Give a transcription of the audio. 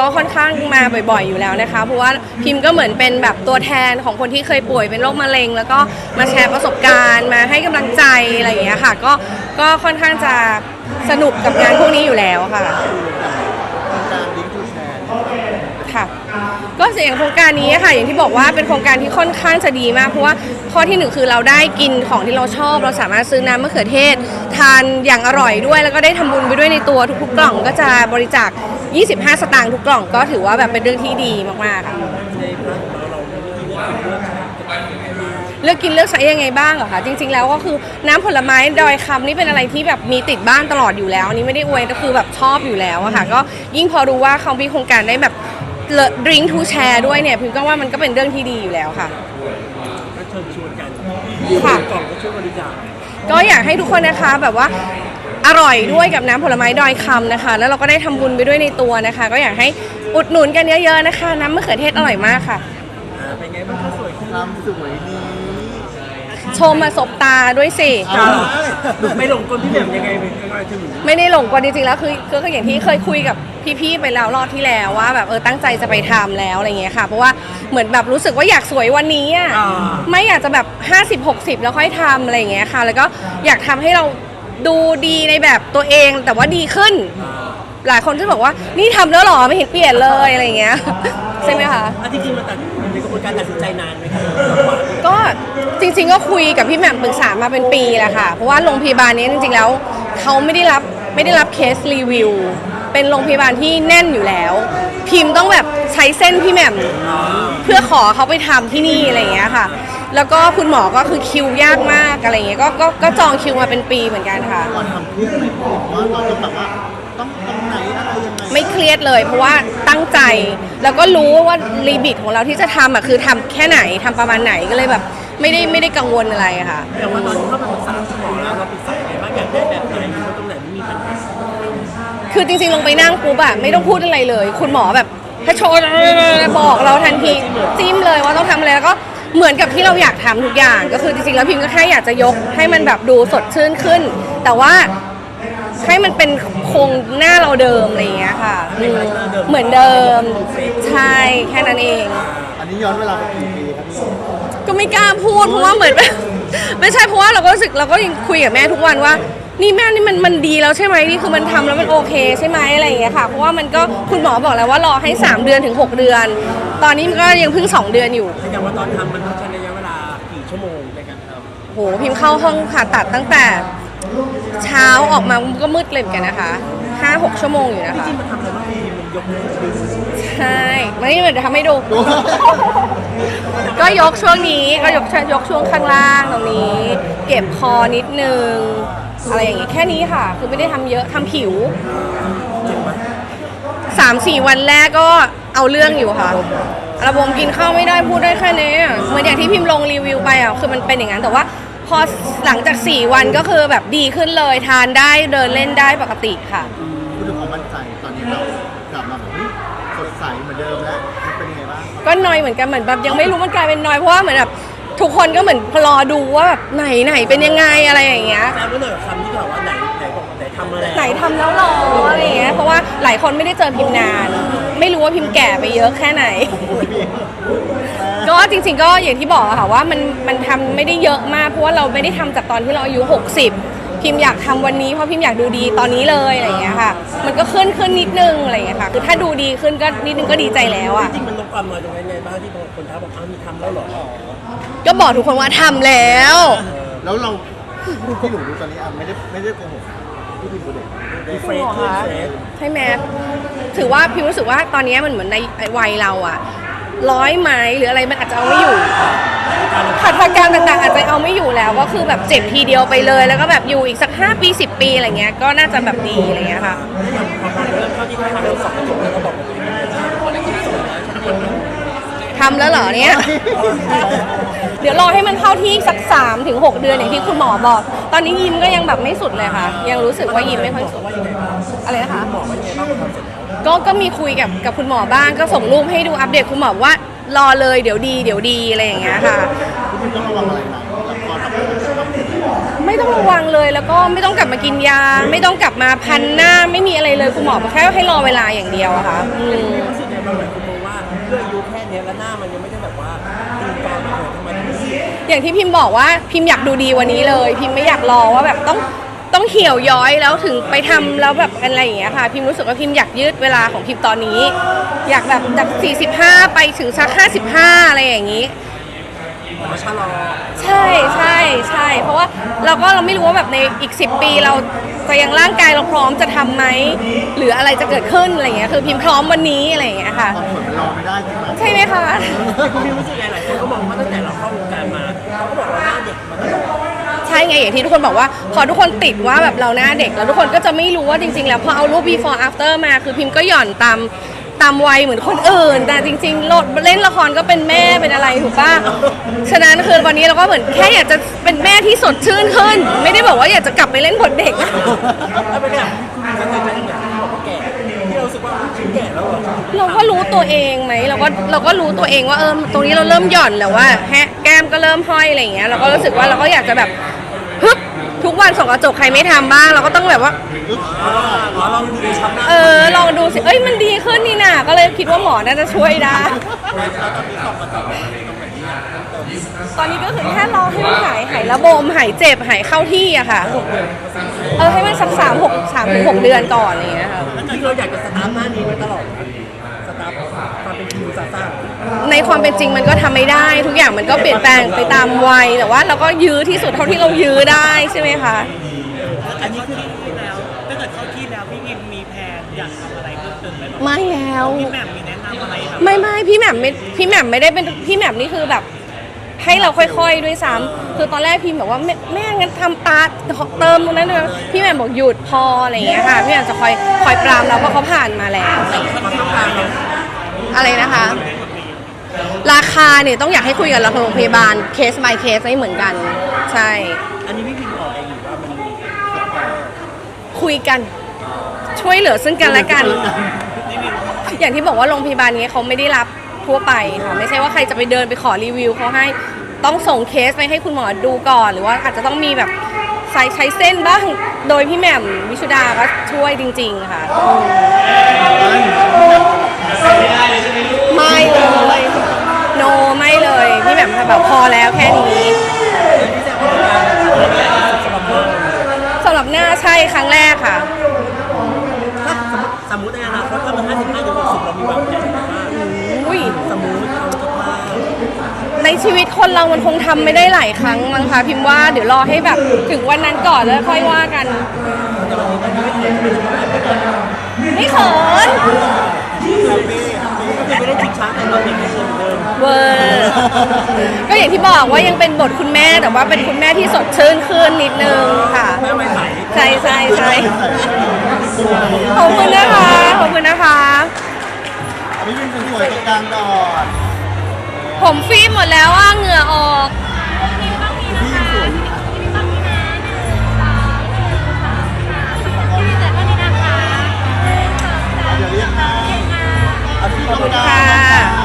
ก็ค่อนข้างมาบ่อยๆอยู่แล้วนะคะ เพราะว่าพิมพ์ก็เหมือนเป็นแบบตัวแทนของคนที่เคยป่วยเป็นโรคมะเร็ง แล้วก็มาแชร์ประสบการณ์ มาให้กำลังใจอะไรอย่างเงี้ยค่ะ ก็ก็ค่อนข้างจะสนุกกับงานพวกนี้อยู่แล้วค่ะ การดิ้งทูแชร์ค่ะก็เสียงโครงการนี้ค่ะอย่างที่บอกว่าเป็นโครงการที่ค่อนข้างจะดีมากเพราะว่าข้อที่หนึ่งคือเราได้กินของที่เราชอบ เราสามารถซื้อน้ำมะเขือเทศ ทานอย่างอร่อยด้วย แล้วก็ได้ทำบุญไปด้วยในตัวทุกๆกล่องก็จะบริจาค 25 สตางค์ทุกกล่องก็ถือว่าแบบเป็นเรื่องที่ดีมากๆค่ะเลือกกินเลือกใช้ยังไงบ้างเหรอคะจริง ๆ แล้วก็คือน้ำผลไม้ดอยคำนี่เป็นอะไรที่แบบมีติดบ้านตลอดอยู่แล้วอันนี่ไม่ได้อวยก็คือแบบชอบอยู่แล้วอะค่ะก็ยิ่งพอรู้ว่าเขามีโครงการได้แบบ drink to share ด้วยเนี่ยพิมก็ว่ามันก็เป็นเรื่องที่ดีอยู่แล้วค่ะ ก็เชิญชวนกันค่ะกล่องก็ช่วยบริจาค ก็อยากให้ทุกคนนะคะแบบว่า อร่อยด้วยกับน้ำผลไม้ดอยคำนะคะ แล้วเราก็ได้ทำบุญไปด้วยในตัวนะคะ ก็อยากให้อุดหนุนกันเยอะๆนะคะ น้ำมะเขือเทศอร่อยมากค่ะ อ่าเป็นไงบ้างคะสวยขึ้นความสวยดีชมมาสบตาด้วยสิเอาไม่หลงกลพี่แหม่มยังไงเป็นยังไงถึงไม่ได้หลงกว่าจริงๆแล้วคือคืออย่างที่เคยคุยกับพี่ๆไปแล้วรอบที่แล้วว่าแบบเออตั้งใจจะไปทำแล้วอะไรเงี้ยค่ะ เพราะว่าเหมือนแบบรู้สึกว่าอยากสวยวันนี้อะ อ่า ไม่อยากจะแบบ 50 60 แล้วค่อยทำอะไรเงี้ยค่ะ แล้วก็อยากทำให้เรา ดูดีในแบบตัวเองแต่ว่าดีขึ้น หลายคนก็บอกว่านี่ทำแล้วเหรอไม่เห็นเปลี่ยนเลยอะไรเงี้ย ใช่ไหมคะ อะจริงๆมันตัดในกระบวนการตัดสินใจนานไหมครับก็จริงๆก็คุยกับพี่แหม่มปรึกษามาเป็นปีแหละค่ะ เพราะว่าโรงพยาบาลนี้จริงๆแล้วเขาไม่ได้รับ ไม่ได้รับเคสรีวิว เป็นโรงพยาบาลที่แน่นอยู่แล้ว พิมพ์ต้องแบบใช้เส้นพี่แหม่มเพื่อขอเขาไปทำที่นี่อะไรอย่างเงี้ยค่ะ แล้วก็คุณหมอก็คือคิวยากมากอะไรอย่างเงี้ยก็ก็ก็จองคิวมาเป็นปีเหมือนกันค่ะก่อนทำเครื่องไหมบอกว่าเราต้องแบบว่าต้องตรงไหนอะไรยังไงไม่เครียดเลยเพราะว่าตั้งใจแล้วก็รู้ว่าลิมิตของเราที่จะทำอะคือทำแค่ไหนทำประมาณไหนก็เลยแบบไม่ได้ไม่ได้กังวลอะไรค่ะแต่ว่าตอนที่เข้าไปปรึกษาคุณหมอแล้วเราปรึกษายังไงบ้างอยากได้แบบไหน คือจริงๆลงไปนั่งปุ๊บอะไม่ต้องพูดอะไรเลย คุณหมอแบบถ้าโชว์บอกเราทันทีจิ้มเลยว่าต้องทำอะไรแล้วก็เหมือนกับที่เราอยากทำทุกอย่าง ก็คือจริงๆแล้วพิมก็แค่อยากจะยกให้มันแบบดูสดชื่นขึ้น แต่ว่าให้มันเป็นโครงหน้าเราเดิมอะไรอย่างเงี้ยค่ะอืมเหมือนเดิมใช่แค่นั้นเอง อันนี้ย้อนเวลาไปกี่ปีครับพี่ก็ไม่กล้าพูดเพราะว่าเหมือน ไม่ใช่เพราะว่าเราก็รู้สึกเราก็ยังคุยกับแม่ทุกวันว่า นี่แม่นี่มันมันดีแล้วใช่ไหมนี่คือมันทำแล้วมันโอเคใช่ไหมอะไรอย่างเงี้ยค่ะเพราะว่ามันก็คุณหมอบอกแล้วว่ารอให้ 3 เดือนถึง 6 เดือน ตอนนี้มันก็ยังเพิ่ง 2 เดือนอยู่ แสดงว่าตอนทำมันต้องใช้ระยะเวลากี่ชั่วโมงในการทำโหพิมพ์เข้าห้องผ่าตัดตั้งแต่เช้าออกมาก็มืดเลยเหมือนกันนะคะ5-6ชั่วโมงอยู่นะคะที่มันทำอะไรบ้างพี่มันยกมือดึงใช่มานี่เดี๋ยวทำให้ดู ก็ยกช่วงนี้ก็ยกยกช่วงข้างล่างตรงนี้ เก็บคอนิดนึง อะไรอย่างงี้แค่นี้ค่ะ คือไม่ได้ทำเยอะทำผิวสามสี่วันแรกก็เอาเรื่องอยู่ค่ะระบมกินข้าวไม่ได้พูดได้แค่นี้อะเหมือนอย่างที่พิมพ์ลงรีวิวไปอะคือมันเป็นอย่างนั้นแต่ว่าพอหลังจาก 4 วันก็คือแบบดีขึ้นเลยทานได้เดินเล่นได้ปกติค่ะ พูดถึงความมั่นใจตอนนี้เรากลับมาแบบเฮ้ยสดใสเหมือนเดิมแล้วมันเป็นยังไงบ้างก็นอยเหมือนกันเหมือนแบบยังไม่รู้มันกลายเป็นนอยเพราะว่าเหมือนแบบ ทุกคนก็เหมือนรอดูว่าแบบไหนไหนเป็นยังไงอะไรอย่างเงี้ยแล้วเมื่อหน่อยคำที่ถามว่าไหนไหนบอกไหนทำมาแล้วไหนทำแล้วหรออะไรอย่างเงี้ยเพราะว่าหลายคนไม่ได้เจอพิมพ์นาน ไม่รู้ว่าพิมพ์แก่ไปเยอะแค่ไหน ก็จริงๆก็อย่างที่บอกอะค่ะว่ามันมันทำไม่ได้เยอะมากเพราะว่าเราไม่ได้ทำจากตอนที่เราอายุ 60 พิมพ์อยากทำวันนี้เพราะพิมพ์อยากดูดีตอนนี้เลยอะไรอย่างเงี้ยค่ะ มันก็ขึ้นขึ้นนิดนึงอะไรอย่างเงี้ยค่ะ คือถ้าดูดีขึ้นก็นิดนึงก็ดีใจแล้วอะจริงๆมันลงความน้อยตรงนั้นไงบ้างที่บางคนท้ามบอกอ้าวมีทำแล้วเหรอก็บอกทุกคนว่าทำแล้ว แล้วเราที่หนูดูตอนนี้อะไม่ได้ไม่ได้โกหกที่พิมพ์ดูเด็กมีเฟรชขึ้นเฟรชใช่ไหมถือว่าพิมรู้สึกว่าตอนนี้มันเหมือนในวัยเราอะร้อยไหมหรืออะไรมันอาจจะเอาไม่อยู่ ขัดทางการต่างๆ อาจจะเอาไม่อยู่แล้วก็คือแบบเจ็บทีเดียวไปเลย แล้วก็แบบอยู่อีกสัก 5 ปี 10 ปีอะไรเงี้ยก็น่าจะแบบดีอะไรเงี้ยค่ะอย่างพอตอนเริ่มเข้าที่ทำเราสองกระจกแล้วก็บอกว่าตัวเองเป็นยังไงบ้างทำแล้วเหรอเนี่ย เดี๋ยวรอให้มันเข้าที่สัก3ถึง6เดือนอย่างที่คุณหมอบอก ตอนนี้ยิ้มก็ยังแบบไม่สุดเลยค่ะ ยังรู้สึกว่ายิ้มไม่ค่อยสุดอะไรนะคะหมอว่ายังไงบ้างพอทำเสร็จแล้วก็ก็มีคุยกับกับคุณหมอบ้างก็ส่งรูปให้ดูอัปเดตคุณหมอว่า รอเลยเดี๋ยวดีเดี๋ยวดีอะไรอย่างเงี้ยค่ะพี่พิมพ์ต้องระวังอะไรไหมแล้วพอทำให้มันจะทำไม่ต้องระวังเลยแล้วก็ไม่ต้องกลับมากินยา ไม่ต้องกลับมาพันหน้าไม่มีอะไรเลยคุณหมอบอกแค่ให้รอเวลาอย่างเดียวอะค่ะอืมเราหลายคนมองว่าด้วยอายุแค่เนี้ยแล้วหน้ามันยังไม่ได้แบบว่าตีกลางเลยทำไมถึงรีบอย่างที่พิมพ์บอกว่าพิมพ์อยากดูดีวันนี้เลย พิมพ์ไม่อยากรอว่าแบบต้อง ต้องเหี่ยวย้อยแล้วถึงไปทำแล้วแบบอะไรอย่างเงี้ยค่ะ พิมพ์รู้สึกว่าพิมพ์อยากยืดเวลาของพิมพ์ตอนนี้ อยากแบบจาก 45 ไปถึงสัก 55 อะไรอย่างงี้ขอชะลอใช่ใช่ใช่เพราะว่าเราก็เราไม่รู้ว่าแบบในอีก 10 ปีเราจะยังร่างกายเราพร้อมจะทำไหมหรืออะไรจะเกิดขึ้นอะไรอย่างเงี้ยคือพิมพ์พร้อมวันนี้อะไรอย่างเงี้ยค่ะ ความสวยมันรอไม่ได้ใช่ไหมใช่ไหมคะ คุณพี่รู้สึกไงหลายคนก็มองว่าตั้งแต่เราเข้าวง ไงอย่างที่ทุกคนบอกว่า พอทุกคนติดว่าแบบเราหน้าเด็ก แล้วทุกคนก็จะไม่รู้ว่าจริง ๆ แล้วพอเอารูป before after มาคือพิมพ์ก็หย่อนตามตามวัยเหมือนคนอื่น แต่จริงๆโลดเล่นละครก็เป็นแม่เป็นอะไรถูกป่ะฉะนั้นคือวันนี้เราก็เหมือนแค่อยากจะเป็นแม่ที่สดชื่นขึ้น ไม่ได้บอกว่าอยากจะกลับไปเล่นบทเด็ก แล้วเป็นอย่างคุณมีความใจเหมือนที่บอกว่าแก่ที่เรารู้สึกว่าฉันแก่แล้วเหรอ เราก็รู้ตัวเองไหมเราก็เราก็รู้ตัวเองว่าเออตรงนี้เราเริ่มหย่อนแล้วว่าแฮะแก้มก็เริ่มห้อยอะไรอย่างเงี้ยเราก็รู้สึกว่าเราก็อยากจะแบบฮึบทุก วันส่องกระจกใครไม่ทำบ้าง เราก็ต้องแบบว่า อ๋อลองดูในช็อปหน้าเออ ลองดูสิ เอ้ย มันดีขึ้นนี่นาก็เลยคิดว่าหมอน่าจะช่วยได้ ตอนนี้ก็คือแค่รอให้มันหาย หายระบม หายเจ็บ หายเข้าที่อะค่ะ เออ ให้มันสักสามหกสามถึงหกเดือนก่อนอะไรอย่างเงี้ยค่ะที่เราอยากจะสตาร์ทหน้านี้ไว้ตลอดสตาร์ทความเป็นคิวซาซ่า ในความเป็นจริงมันก็ทำไม่ได้ ทุกอย่างมันก็เปลี่ยนแปลงไปตามวัยแต่ว่าเราก็ยื้อที่สุดเท่าที่เรายื้อได้ใช่ไหมคะอันนี้คือที่แล้วถ้าเกิดเข้าที่แล้วพี่พิมมีแผนอยากทำอะไรเพิ่มเติมไหมแบบไม่แล้วพี่แหม่มมีแนะนำอะไรแบบไม่ไม่พี่แหม่มไม่พี่แหม่มไม่ได้เป็นพี่แหม่มนี่คือแบบให้เราค่อยๆด้วยซ้ำคือตอนแรกพี่บอกว่าแม่แม่งั้นทำตาเติมตรงนั้นเลยพี่แหม่มบอกหยุดพออะไรอย่างเงี้ยค่ะพี่แหม่มจะคอยคอยปรามเราเพราะเขาผ่านมาแล้วความต้องการเราอะไรนะคะ ราคาเนี่ยต้องอยากให้คุยกับโรงพยาบาลเคส by เคสไม่เหมือนกัน ใช่ อันนี้พี่พิมพ์ออกเองหรือว่ามันมีคุยกัน ช่วยเหลือซึ่งกันและกัน อย่างที่บอกว่าโรงพยาบาลนี้เขาไม่ได้รับทั่วไปค่ะไม่ใช่ว่าใครจะไปเดินไปขอรีวิวเขาให้ต้องส่งเคสไปให้คุณหมอดูก่อน หรือว่าอาจจะต้องมีแบบใช้ใช้เส้นบ้างโดยพี่แหม่มวิชุดาก็ช่วยจริง ๆ ค่ะ ไม่เลย โนไม่เลยพี่แหม่มแบบพอแล้วแค่นี้สำหรับหน้าใช่ครั้งแรกค่ะ ถ้าสมมติในอนาคตถ้ามัน55ถึง60เรามีวางแผนว่าอุ้ย สมมติเราจะมาในชีวิตคนเรามันคงทำไม่ได้หลายครั้งมั้งคะพิมพ์ว่าเดี๋ยวรอให้แบบถึงวันนั้นก่อนแล้วค่อยว่ากัน ไม่เขินก็คือไม่ได้ทิ้งช้างแต่ตอนเด็กไม่เคยเหมือน เดิมเวอร์ก็อย่างที่บอกว่ายังเป็นบทคุณแม่แต่ว่าเป็นคุณแม่ที่สดชื่นขึ้นนิดนึงค่ะแม่ไม่ใสใช่ใช่ใช่ขอบคุณนะคะขอบคุณนะคะพี่พิมสวยๆตรงกลางก่อนผมฟิล์มหมดแล้วว่าเหงื่อออกพี่พิมสวยเดี๋ยวเรียกให้เอาพี่ตรงกลาง